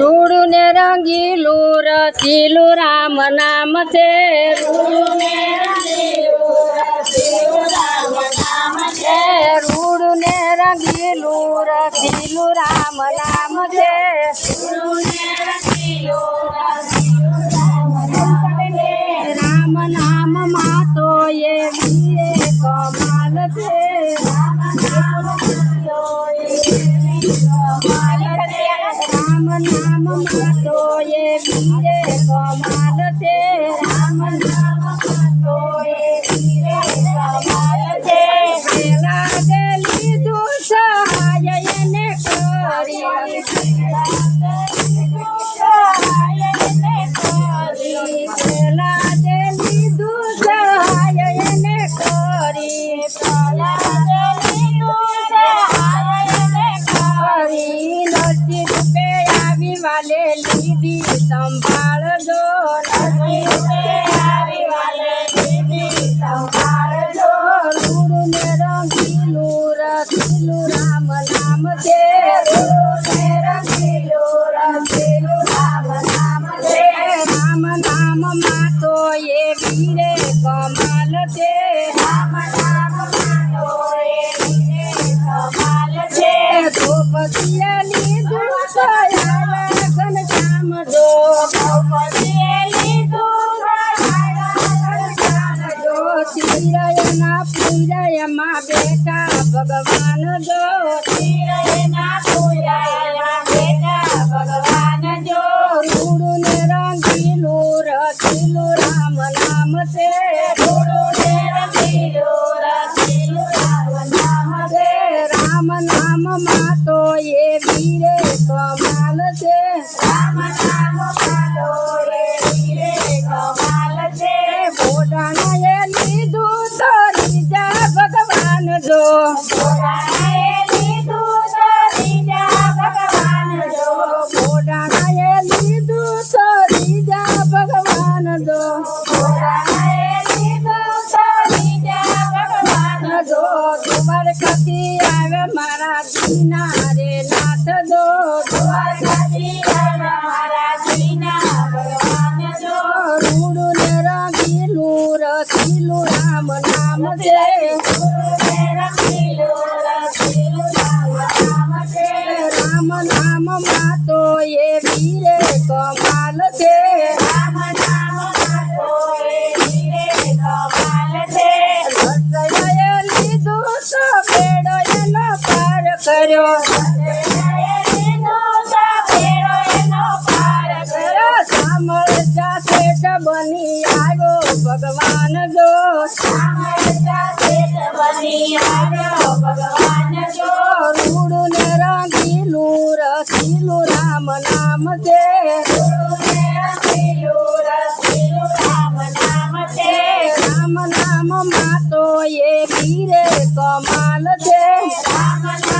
રૂડું ને રંગીલું રસીલું રામ નામ છે. રૂડું ને રંગીલું રસીલું રામ નામ નરસિંહ રૂપે આવી વાલે લીધી સંભાળજો નરસિંહ રૂપે આવી વાલે લીધી સંભાળજો. ગુરુ ને રંગીલું રસીલું રામ નામ છે. ગુરુ ને રંગીલું રસીલું રામ નામ છે. રામ નામમાં તો એ વીરે કમાલ છે. ભગવાન મારા દીના રે નાથ મારા દીના ભગવાન જો રૂડું ને રંગીલું રસીલું રામ નામ છે રામ નામમાં તો એ વીરે કમાલ છે કર્યો. સામળ શેઠ બની આવ્યો ભગવાન જો રૂડું ને રંગીલું રસીલું રામ નામ રામ નામ તો એ કમાલ છે. મીરા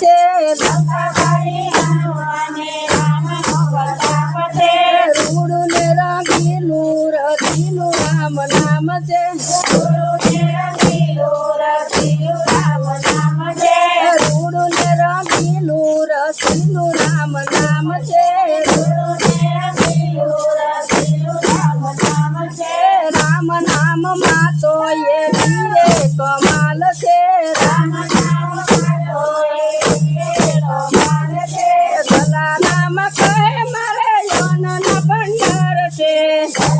છે. રૂડું ને રંગીલું રસીલું રામ નામ છે. રૂડું ને રંગીલું રસીલું રામ નામ છે. રામ નામમાં તો એ કમાલ છે. રામ